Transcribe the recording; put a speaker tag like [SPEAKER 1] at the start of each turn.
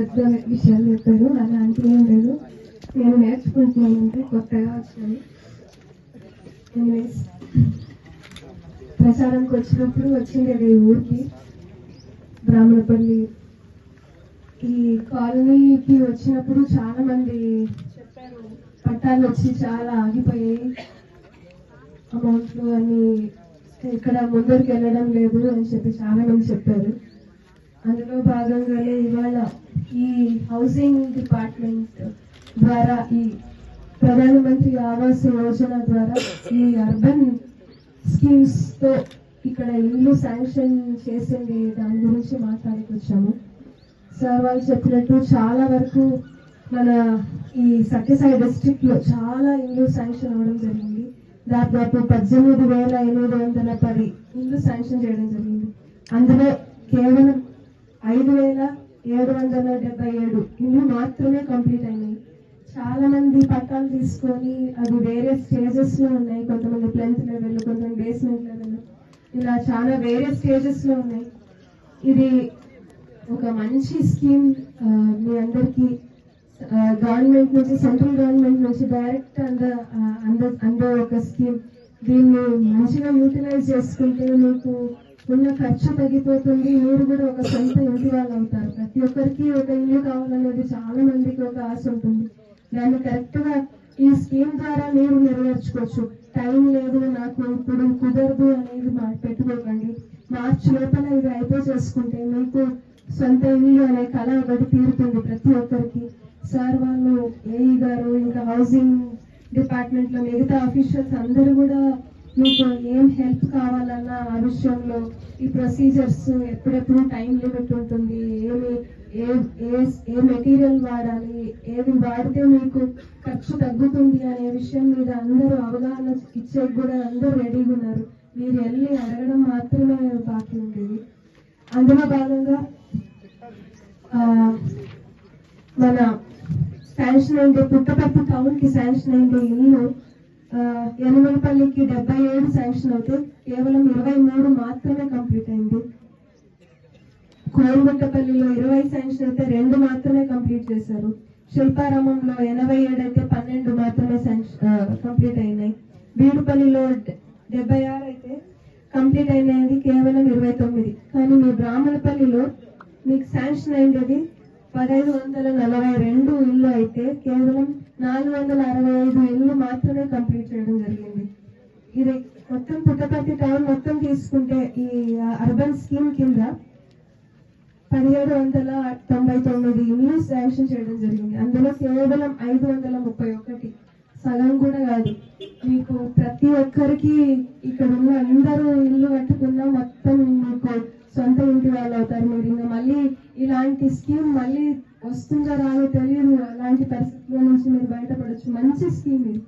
[SPEAKER 1] విషయాలు చెప్పారు అలాంటివి ఏం లేదు. నేను నేర్చుకుంటున్నాను అంటే కొత్తగా వచ్చింది. ఎనీవేస్ వచ్చినప్పుడు వచ్చింది ఈ ఊరికి బ్రాహ్మణపల్లి ఈ కాలనీకి వచ్చినప్పుడు చాలా మంది చెప్పారు పట్టాలు వచ్చి చాలా ఆగిపోయాయి. అమౌంట్లు అని ఇక్కడ ముందరికి వెళ్ళడం లేదు అని చెప్పి చాలా మంది చెప్పారు. అందులో భాగంగానే ఇవాళ ఈ హౌసింగ్ డిపార్ట్మెంట్ ద్వారా ఈ ప్రధానమంత్రి ఆవాస్ యోజన ద్వారా ఈ అర్బన్ స్కీమ్స్తో ఇక్కడ ఇల్లు శాంక్షన్ చేసింది. దాని గురించి మాట్లాడికి వచ్చాము సార్ వాళ్ళు చెప్పినట్టు చాలా వరకు మన ఈ సత్యసాయి డిస్ట్రిక్ట్లో చాలా ఇల్లు శాంక్షన్ అవ్వడం జరిగింది. దాదాపు పద్దెనిమిది వేల ఎనిమిది వందల పది ఇల్లు శాంక్షన్ చేయడం జరిగింది. అందులో కేవలం ఐదు వేల ఏడు వందల డెబ్బై ఏడు. ఇల్లు మాత్రమే కంప్లీట్ అయినాయి. చాలా మంది పట్టాలు తీసుకొని అది వేరే స్టేజెస్లో ఉన్నాయి. కొంతమంది ప్లెంత్ లెవెల్ కొంతమంది బేస్మెంట్ లెవెల్ ఇలా చాలా వేరే స్టేజెస్లో ఉన్నాయి. ఇది ఒక మంచి స్కీమ్ మీ అందరికి గవర్నమెంట్ నుంచి సెంట్రల్ గవర్నమెంట్ నుంచి డైరెక్ట్ అంద అంద అందే ఒక స్కీమ్ దీన్ని మంచిగా యూటిలైజ్ చేసుకుంటే మీకు ఉన్న ఖర్చు తగ్గిపోతుంది. మీరు కూడా ఒక సొంత ఇంటి వాళ్ళు అవుతారు. ప్రతి ఒక్కరికి ఒక ఇల్లు కావాలనేది చాలా మందికి ఒక ఆశ ఉంటుంది. దాన్ని కరెక్ట్గా ఈ స్కీమ్ ద్వారా మీరు నెరవేర్చుకోవచ్చు. టైం లేదు నాకు ఇప్పుడు కుదరదు అనేది మా పెట్టుకోకండి. మార్చి లోపల ఇది అయిపో చేసుకుంటే మీకు సొంత ఇల్లు అనే కళ ఒకటి తీరుతుంది ప్రతి ఒక్కరికి. సార్ వాళ్ళు ఏఈ గారు ఇంకా హౌసింగ్ డిపార్ట్మెంట్లో మిగతా అఫీషియల్స్ అందరూ కూడా మీకు ఏం హెల్ప్ కావాలన్నా ఆ విషయంలో ఈ ప్రొసీజర్స్ ఎప్పుడెప్పుడు టైం లిమిట్ ఉంటుంది? ఏమి ఏ ఏ ఏ మెటీరియల్ వాడాలి? ఏది వాడితే మీకు ఖర్చు తగ్గుతుంది అనే విషయం మీద అందరూ అవగాహన ఇచ్చే కూడా అందరూ రెడీగా ఉన్నారు. మీరు వెళ్ళి అడగడం మాత్రమే బాకీ ఉండేది. అందులో భాగంగా మన శాంక్షన్ అయింది పుట్టపర్తి టౌన్కి శాంక్షన్ అయింది ఇల్లు. ఆ, యనమలపల్లికి డెబ్బై ఏడు శాంక్షన్ అవుతే కేవలం ఇరవై మూడు మాత్రమే కంప్లీట్ అయింది. కోయంబట్టపల్లిలో ఇరవై శాంక్షన్ అయితే రెండు మాత్రమే కంప్లీట్ చేశారు. శిల్పారామంలో ఎనభై ఏడు అయితే పన్నెండు మాత్రమే శాంక్షన్ కంప్లీట్ అయినాయి. బీడుపల్లిలో డెబ్బై ఆరు అయితే కంప్లీట్ అయినది కేవలం ఇరవై తొమ్మిది. కానీ మీ బ్రాహ్మణపల్లిలో మీకు శాంక్షన్ అయినది పదహైదు వందల నలభై రెండు ఇల్లు అయితే కేవలం నాలుగు వందల అరవై ఐదు మాత్రమే కంప్లీట్ చేయడం జరిగింది. ఇది మొత్తం పుట్టపర్తి టౌన్ మొత్తం తీసుకుంటే ఈ అర్బన్ స్కీమ్ కింద పదిహేడు వందల తొంభై తొమ్మిది ఇల్లు శాంక్షన్ చేయడం జరిగింది. అందులో కేవలం ఐదు వందల ముప్పై ఒకటి సగం కూడా కాదు. మీకు ప్రతి ఒక్కరికి ఇక్కడ ఉన్న అందరూ ఇల్లు కట్టుకున్నా మొత్తం మీకు సొంత ఇంటి వాళ్ళు అవుతారు. మీరు ఇంకా మళ్ళీ ఇలాంటి స్కీమ్ మళ్ళీ వస్తుందా రాదో తెలియదు. అలాంటి పరిస్థితుల నుంచి మీరు బయటపడచ్చు. మంచి స్కీమ్ ఇది.